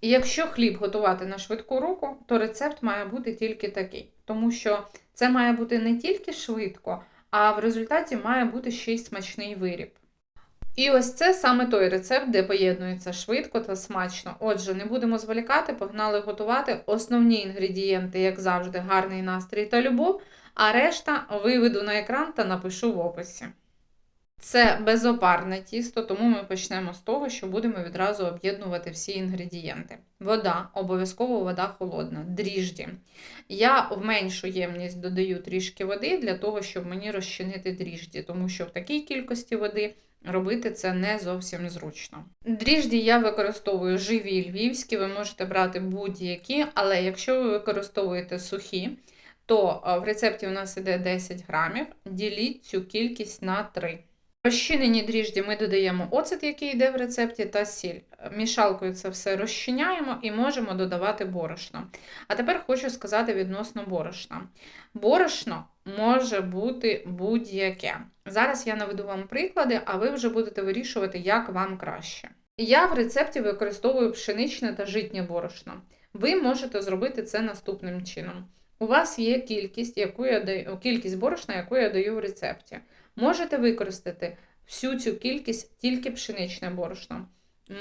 І якщо хліб готувати на швидку руку, то рецепт має бути тільки такий, тому що це має бути не тільки швидко, а в результаті має бути ще й смачний виріб. І ось це саме той рецепт, де поєднується швидко та смачно. Отже, не будемо зволікати, погнали готувати основні інгредієнти, як завжди, гарний настрій та любов, а решта виведу на екран та напишу в описі. Це безопарне тісто, тому ми почнемо з того, що будемо відразу об'єднувати всі інгредієнти. Вода, обов'язково вода холодна, дріжджі. Я в меншу ємність додаю трішки води для того, щоб мені розчинити дріжджі, тому що в такій кількості води робити це не зовсім зручно. Дріжджі я використовую живі львівські, ви можете брати будь-які, але якщо ви використовуєте сухі, то в рецепті у нас іде 10 грамів, діліть цю кількість на 3. Розчинені дріжджі ми додаємо оцет, який йде в рецепті, та сіль. Мішалкою це все розчиняємо і можемо додавати борошно. А тепер хочу сказати відносно борошна. Борошно може бути будь-яке. Зараз я наведу вам приклади, а ви вже будете вирішувати, як вам краще. Я в рецепті використовую пшеничне та житнє борошно. Ви можете зробити це наступним чином. У вас є кількість, яку я даю, кількість борошна, яку я даю в рецепті. Можете використати всю цю кількість тільки пшеничне борошно.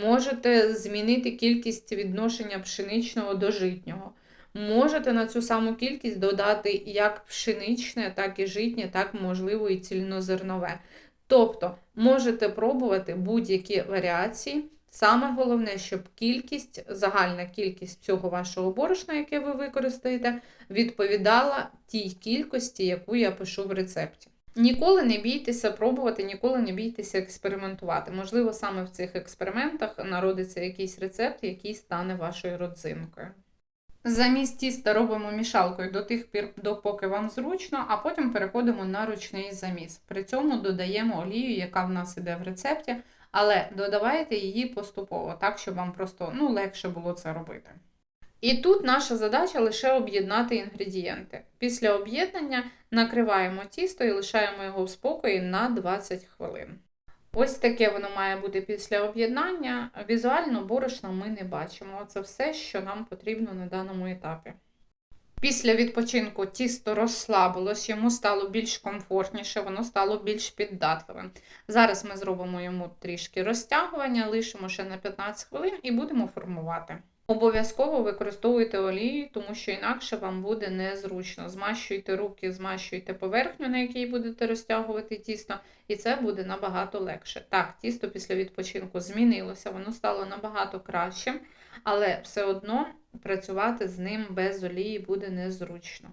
Можете змінити кількість відношення пшеничного до житнього. Можете на цю саму кількість додати як пшеничне, так і житнє, так, можливо, і цільнозернове. Тобто можете пробувати будь-які варіації. Саме головне, щоб кількість, загальна кількість цього вашого борошна, яке ви використаєте, відповідала тій кількості, яку я пишу в рецепті. Ніколи не бійтеся пробувати, ніколи не бійтеся експериментувати. Можливо, саме в цих експериментах народиться якийсь рецепт, який стане вашою родзинкою. Замість тіста робимо мішалкою до тих пір, допоки вам зручно, а потім переходимо на ручний заміс. При цьому додаємо олію, яка в нас іде в рецепті, але додавайте її поступово, так, щоб вам просто ну, легше було це робити. І тут наша задача лише об'єднати інгредієнти. Після об'єднання накриваємо тісто і лишаємо його в спокої на 20 хвилин. Ось таке воно має бути після об'єднання. Візуально борошна ми не бачимо. Це все, що нам потрібно на даному етапі. Після відпочинку тісто розслабилось, йому стало більш комфортніше, воно стало більш піддатливим. Зараз ми зробимо йому трішки розтягування, лишимо ще на 15 хвилин і будемо формувати. Обов'язково використовуйте олію, тому що інакше вам буде незручно. Змащуйте руки, змащуйте поверхню, на якій будете розтягувати тісто, і це буде набагато легше. Так, тісто після відпочинку змінилося, воно стало набагато кращим, але все одно працювати з ним без олії буде незручно.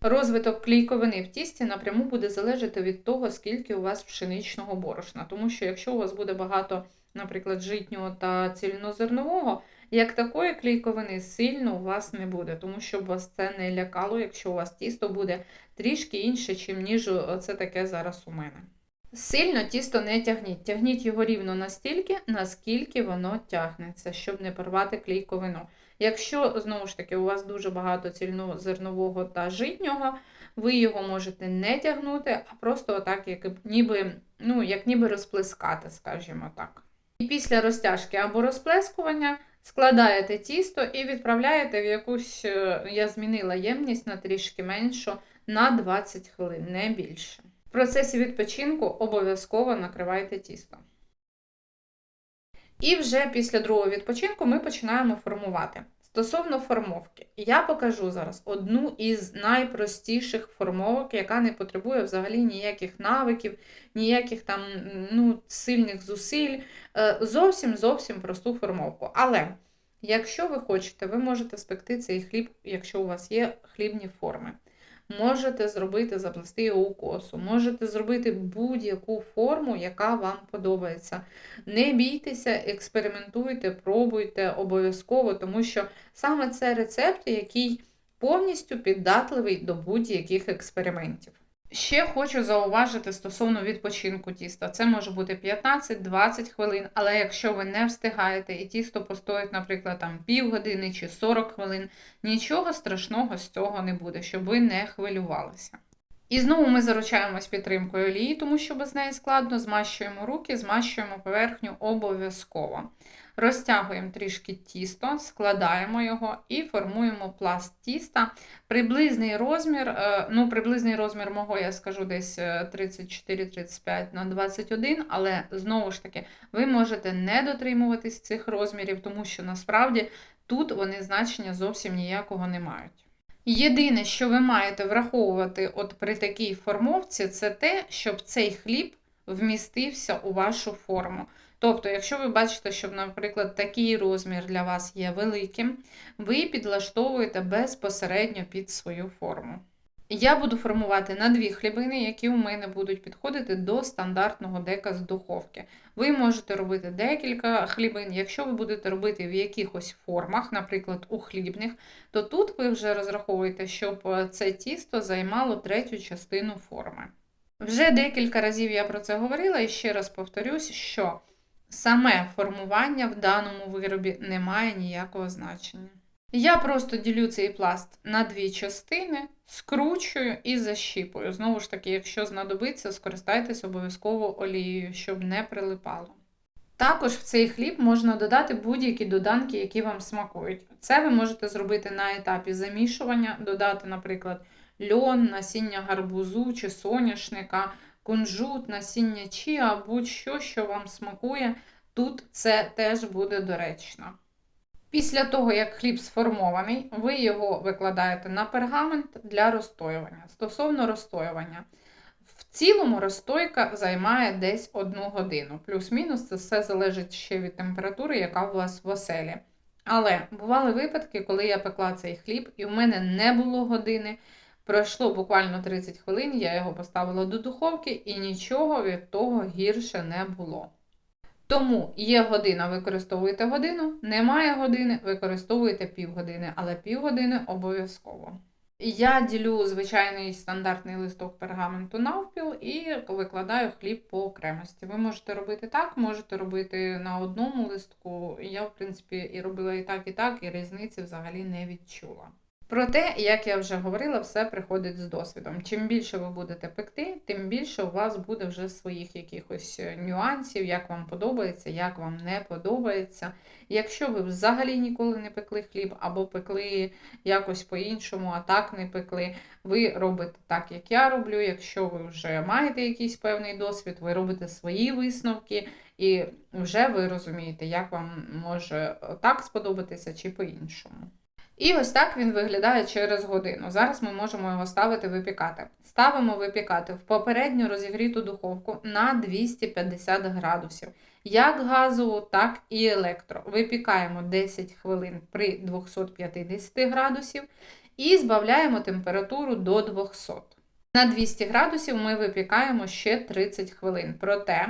Розвиток клійковини в тісті напряму буде залежати від того, скільки у вас пшеничного борошна. Тому що якщо у вас буде багато, наприклад, житнього та цільнозернового, як такої клейковини сильно у вас не буде, тому що вас це не лякало, якщо у вас тісто буде трішки інше, чим ніж це таке зараз у мене. Сильно тісто не тягніть. Тягніть його рівно настільки, наскільки воно тягнеться, щоб не порвати клейковину. Якщо, знову ж таки, у вас дуже багато цільнозернового та житнього, ви його можете не тягнути, а просто отак, як ніби, ну, як ніби розплескати, скажімо так. І після розтяжки або розплескування Складаєте тісто і відправляєте в якусь, е, я змінила ємність на трішки меншу, на 20 хвилин, не більше. В процесі відпочинку обов'язково накривайте тісто. І вже після другого відпочинку ми починаємо формувати. Стосовно формовки, я покажу зараз одну із найпростіших формовок, яка не потребує взагалі ніяких навиків, ніяких там ну, сильних зусиль. Е, зовсім зовсім просту формовку. Але якщо ви хочете, ви можете спекти цей хліб, якщо у вас є хлібні форми. Можете зробити заплести його у косу, можете зробити будь-яку форму, яка вам подобається. Не бійтеся, експериментуйте, пробуйте обов'язково, тому що саме це рецепт, який повністю піддатливий до будь-яких експериментів. Ще хочу зауважити стосовно відпочинку тіста. Це може бути 15-20 хвилин, але якщо ви не встигаєте і тісто постоїть, наприклад, там півгодини чи 40 хвилин, нічого страшного з цього не буде, щоб ви не хвилювалися. І знову ми заручаємось підтримкою олії, тому що без неї складно, змащуємо руки, змащуємо поверхню обов'язково. Розтягуємо трішки тісто, складаємо його і формуємо пласт тіста. Приблизний розмір, е, ну, приблизний розмір мого, я скажу, десь е, 34-35 на 21, але знову ж таки, ви можете не дотримуватись цих розмірів, тому що насправді тут вони значення зовсім ніякого не мають. Єдине, що ви маєте враховувати от при такій формовці, це те, щоб цей хліб вмістився у вашу форму. Тобто, якщо ви бачите, що, наприклад, такий розмір для вас є великим, ви підлаштовуєте безпосередньо під свою форму. Я буду формувати на дві хлібини, які у мене будуть підходити до стандартного дека з духовки. Ви можете робити декілька хлібин. Якщо ви будете робити в якихось формах, наприклад, у хлібних, то тут ви вже розраховуєте, щоб це тісто займало третю частину форми. Вже декілька разів я про це говорила і ще раз повторюсь, що саме формування в даному виробі не має ніякого значення. Я просто ділю цей пласт на дві частини, скручую і защіпую. Знову ж таки, якщо знадобиться, скористайтесь обов'язково олією, щоб не прилипало. Також в цей хліб можна додати будь-які доданки, які вам смакують. Це ви можете зробити на етапі замішування, додати, наприклад, льон, насіння гарбузу чи соняшника, кунжут, насіння чіа, будь-що, що вам смакує, тут це теж буде доречно. Після того, як хліб сформований, ви його викладаєте на пергамент для розстоювання. Стосовно розстоювання, в цілому розстойка займає десь одну годину. Плюс-мінус це все залежить ще від температури, яка у вас в оселі. Але бували випадки, коли я пекла цей хліб, і в мене не було години. Пройшло буквально 30 хвилин, я його поставила до духовки, і нічого від того гірше не було. Тому є година, використовуєте годину, немає години, використовуєте півгодини, але півгодини обов'язково. Я ділю звичайний стандартний листок пергаменту навпіл і викладаю хліб по окремості. Ви можете робити так, можете робити на одному листку. Я, в принципі, і робила і так, і так, і різниці взагалі не відчула. Проте, як я вже говорила, все приходить з досвідом. Чим більше ви будете пекти, тим більше у вас буде вже своїх якихось е, нюансів, як вам подобається, як вам не подобається. Якщо ви взагалі ніколи не пекли хліб, або пекли якось по-іншому, а так не пекли, ви робите так, як я роблю. Якщо ви вже маєте якийсь певний досвід, ви робите свої висновки, і вже ви розумієте, як вам може так сподобатися чи по-іншому. І ось так він виглядає через годину. Зараз ми можемо його ставити випікати. Ставимо випікати в попередньо розігріту духовку на 250 градусів. Як газову, так і електро. Випікаємо 10 хвилин при 250 градусів і збавляємо температуру до 200. На 200 градусів ми випікаємо ще 30 хвилин. Проте,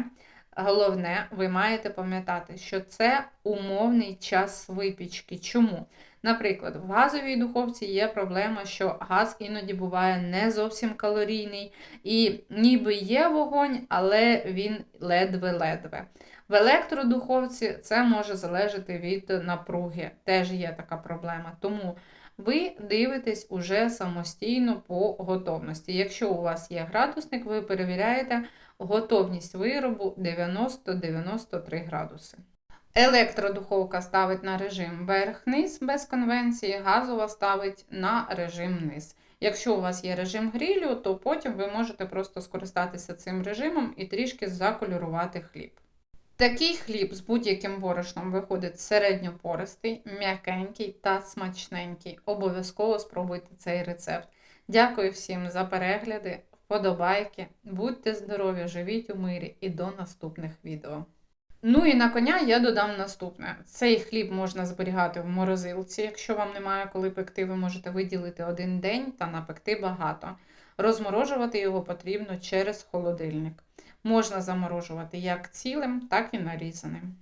головне, ви маєте пам'ятати, що це умовний час випічки. Чому? Наприклад, в газовій духовці є проблема, що газ іноді буває не зовсім калорійний, і ніби є вогонь, але він ледве-ледве. В електродуховці це може залежати від напруги, теж є така проблема. Тому ви дивитесь уже самостійно по готовності. Якщо у вас є градусник, ви перевіряєте готовність виробу 90-93 градуси. Електродуховка ставить на режим верх-низ без конвенції, газова ставить на режим низ. Якщо у вас є режим грілю, то потім ви можете просто скористатися цим режимом і трішки заколюрувати хліб. Такий хліб з будь-яким борошном виходить середньопористий, м'якенький та смачненький. Обов'язково спробуйте цей рецепт. Дякую всім за перегляди, вподобайки. Будьте здорові, живіть у мирі і до наступних відео. Ну і на коня я додам наступне: цей хліб можна зберігати в морозилці. Якщо вам немає коли пекти, ви можете виділити один день та напекти багато. Розморожувати його потрібно через холодильник. Можна заморожувати як цілим, так і нарізаним.